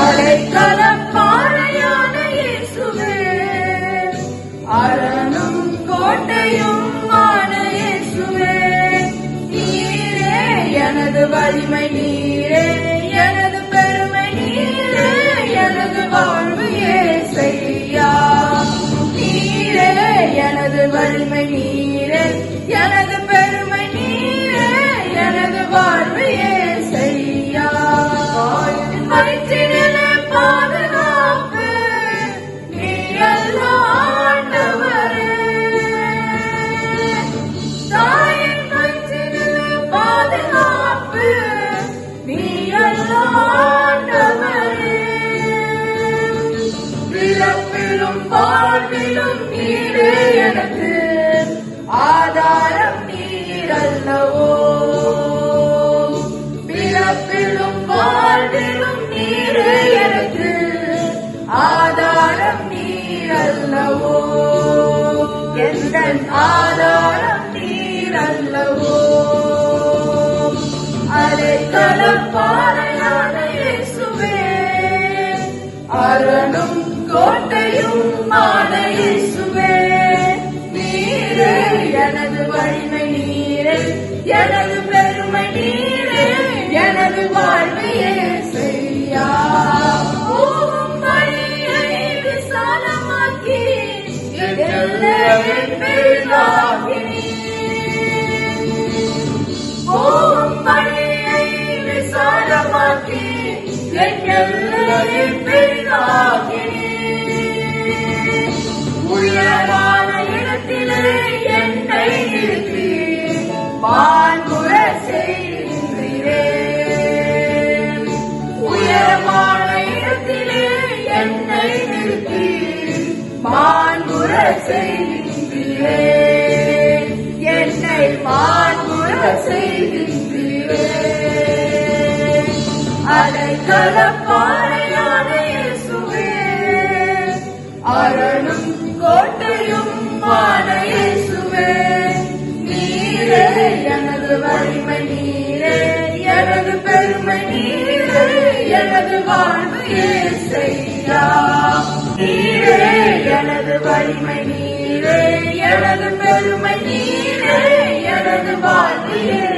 அடைக்கலப்பாறையான அரணும் கோட்டையும் எனது வலிமை நீரே எனது பெருமை நீரே எனது வாழ்வு ஏசையா. நீரே எனது வலிமை நீரே எனது பிறப்பிலும் வாழ்விலும் நீரே எனக்கு. ஆதாரம் நீரல்லவோ. பிறப்பிலும் வாழ்விலும் நீரே எனக்கு. ஆதாரம் நீரல்லவோ. எந்த ஆ அரணும் கோட்டையும் மான சுவே நீரே எனது வலிமை நீரே எனது பெருமை நீரே எனது வாழ்வையே செய்யா. போகும் வழியை விசாலமாக்கி உயரமான இடத்திலே என்னை நிறுத்தி வான்புற செய்கிறீரே உயரமான இடத்திலே என்னை நிறுத்தி என்னை அதை கலப்ப எனது வாழ்வு ஏசையா நீரே எனது வலிமை நீரே எனது பெருமை நீரே எனது வாழ்வு ஏசையா